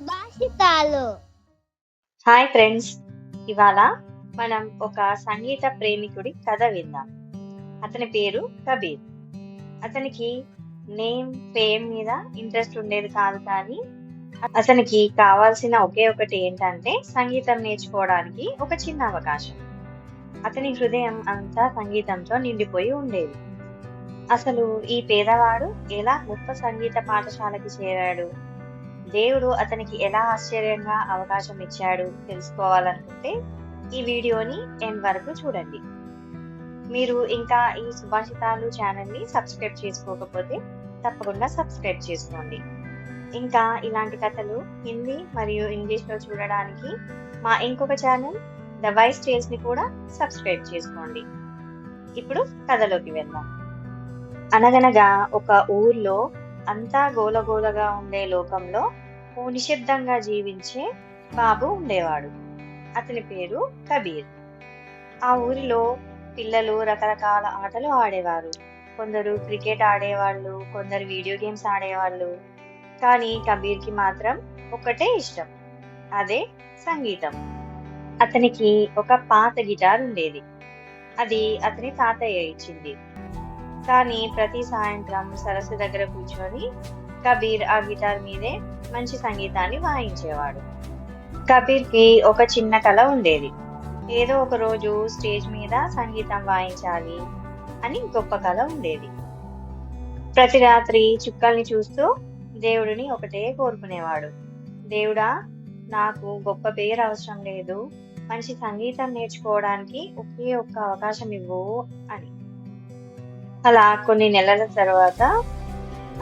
సుభాషితాలు hi friends ఇవాళ మనం ఒక సంగీత ప్రేమికుడి కథ విందాం. అతని పేరు కబీర్. అతనికి నేమ్ ఫేమ్ మీద ఇంట్రెస్ట్ ఉండేది కాదు కానీ అతనికి కావాల్సిన ఒకే ఒకటి ఏంటంటే సంగీతం నేర్చుకోవడానికి ఒక చిన్న అవకాశం. అతని హృదయం అంతా సంగీతంతో నిండిపోయి ఉండేది. అసలు ఈ పేదవాడు ఎలా గొప్ప సంగీత పాఠశాలకి చేరాడు? దేవుడు అతనికి ఎలా ఆశ్చర్యంగా అవకాశం ఇచ్చాడు తెలుసుకోవాలనుకుంటే ఈ వీడియోని ఎండ్ వరకు చూడండి. మీరు ఇంకా ఈ సుభాషితాలు ఛానల్ని సబ్స్క్రైబ్ చేసుకోకపోతే తప్పకుండా సబ్స్క్రైబ్ చేసుకోండి. ఇంకా ఇలాంటి కథలు హిందీ మరియు ఇంగ్లీష్లో చూడడానికి మా ఇంకొక ఛానల్ ద వైస్ని కూడా సబ్స్క్రైబ్ చేసుకోండి. ఇప్పుడు కథలోకి వెళ్దాం. అనగనగా ఒక ఊర్లో అంతా గోలగోలగా ఉండే లోకంలో ఓ నిశ్శబ్దంగా జీవించే బాబు ఉండేవాడు. అతని పేరు కబీర్. ఆ ఊరిలో పిల్లలు రకరకాల ఆటలు ఆడేవారు. కొందరు క్రికెట్ ఆడేవాళ్ళు కొందరు వీడియో గేమ్స్ ఆడేవాళ్ళు. కానీ కబీర్కి మాత్రం ఒకటే ఇష్టం. అదే సంగీతం. అతనికి ఒక పాత గిటార్ ఉండేది. అది అతని తాతయ్య ఇచ్చింది. కానీ ప్రతి సాయంత్రం సరస్సు దగ్గర కూర్చొని కబీర్ ఆ గిటార్ మీదే మంచి సంగీతాన్ని వాయించేవాడు. కబీర్కి ఒక చిన్న కళ ఉండేది. ఏదో ఒక రోజు స్టేజ్ మీద సంగీతం వాయించాలి అని గొప్ప కళ ఉండేది. ప్రతి రాత్రి చుక్కల్ని చూస్తూ దేవుడిని ఒకటే కోరుకునేవాడు. దేవుడా నాకు గొప్ప పేరు అవసరం లేదు. మంచి సంగీతం నేర్చుకోవడానికి ఒకే ఒక్క అవకాశం ఇవ్వు అని. అలా కొన్ని నెలల తర్వాత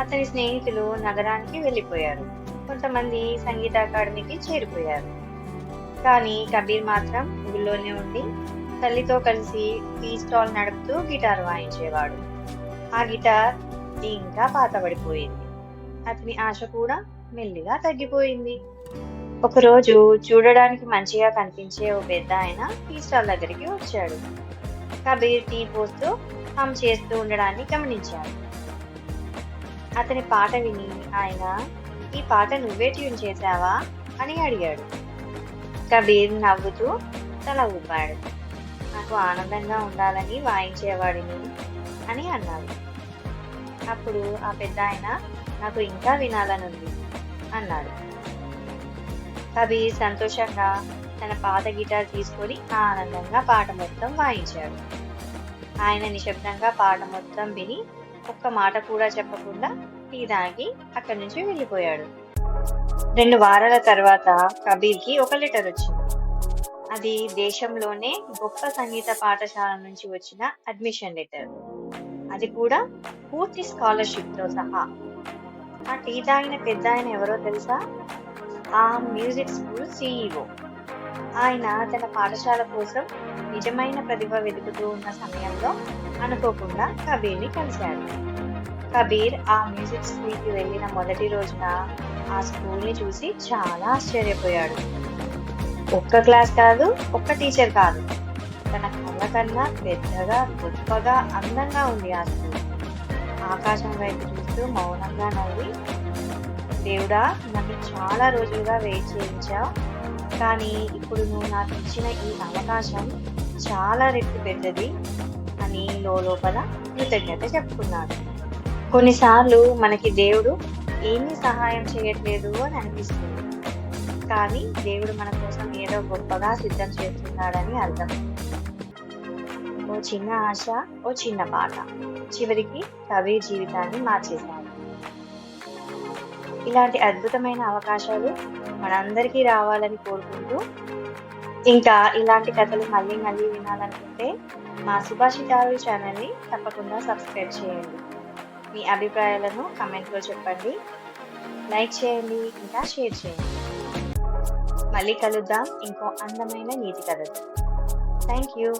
అతని స్నేహితులు నగరానికి వెళ్ళిపోయారు. కొంతమంది సంగీత అకాడమీకి చేరిపోయారు. కానీ కబీర్ మాత్రం ఊళ్ళోనే ఉండి తల్లితో కలిసి టీ స్టాల్ నడుపుతూ గిటార్ వాయించేవాడు. ఆ గిటార్ ఇంకా పాతబడిపోయింది. అతని ఆశ కూడా మెల్లిగా తగ్గిపోయింది. ఒకరోజు చూడడానికి మంచిగా కనిపించే ఓ పెద్ద ఆయన టీ స్టాల్ దగ్గరికి వచ్చాడు. కబీర్ టీ పోస్తూ హమ్ చేస్తూ ఉండడాన్ని గమనించాడు అతని పాట విని ఆయన ఈ పాట నువ్వే ట్యూన్ చేశావా? అని అడిగాడు. కబీర్ నవ్వుతూ తల ఊపాడు. నాకు ఆనందంగా ఉండాలని వాయించేవాడిని అని అన్నాడు. అప్పుడు ఆ పెద్ద ఆయన నాకు ఇంకా వినాలనుంది అన్నాడు. కబీర్ సంతోషంగా తన పాత గిటార్ తీసుకొని ఆనందంగా పాట మొత్తం వాయించాడు. ఆయన నిశ్శబ్దంగా పాట మొత్తం విని ఒక్క మాట కూడా చెప్పకుండా టీ తాగి అక్కడి నుంచి వెళ్ళిపోయాడు. రెండు వారాల తర్వాత కబీర్కి ఒక లెటర్ వచ్చింది. అది దేశంలోనే గొప్ప సంగీత పాఠశాల నుంచి వచ్చిన అడ్మిషన్ లెటర్. అది కూడా పూర్తి స్కాలర్షిప్తో సహా. ఆ టీ తాగిన పెద్ద ఆయన ఎవరో తెలుసా? ఆ మ్యూజిక్ స్కూల్ సీఈఓ. ఆయన తన పాఠశాల కోసం నిజమైన ప్రతిభ వెతుకుతూ ఉన్న సమయంలో అనుకోకుండా కబీర్ని కలిశాడు కబీర్ ఆ మ్యూజిక్ స్కూల్కి వెళ్ళిన మొదటి రోజున ఆ స్కూల్ని చూసి చాలా ఆశ్చర్యపోయాడు. ఒక్క క్లాస్ కాదు ఒక్క టీచర్ కాదు. తన కళ్ళ కన్నా పెద్దగా గొప్పగా అందంగా ఉంది ఆ స్కూల్. ఆకాశం వైపు చూస్తూ మౌనంగా నవ్వి దేవుడా నన్ను చాలా రోజులుగా వెయిట్ చేయించావు. కానీ ఇప్పుడు నువ్వు నాకు ఇచ్చిన ఈ అవకాశం చాలా రెట్టు పెద్దది అని లోపల కృతజ్ఞత చెప్పుకున్నాడు. కొన్నిసార్లు మనకి దేవుడు ఏమీ సహాయం చేయట్లేదు అని అనిపిస్తుంది. కానీ దేవుడు మన కోసం ఏదో గొప్పగా సిద్ధం చేస్తున్నాడని అర్థం. ఓ చిన్న ఆశ ఓ చిన్న పాట చివరికి కవి జీవితాన్ని మార్చేశాడు. ఇలాంటి అద్భుతమైన అవకాశాలు మనందరికీ రావాలని కోరుకుంటూ ఇంకా ఇలాంటి కథలు మళ్ళీ మళ్ళీ వినాలనుకుంటే మా సుభాషితారు ఛానల్ని తప్పకుండా సబ్స్క్రైబ్ చేయండి. మీ అభిప్రాయాలను కమెంట్లో చెప్పండి. లైక్ చేయండి ఇంకా షేర్ చేయండి. మళ్ళీ కలుద్దాం ఇంకో అందమైన నీతి కథలు థ్యాంక్ యూ.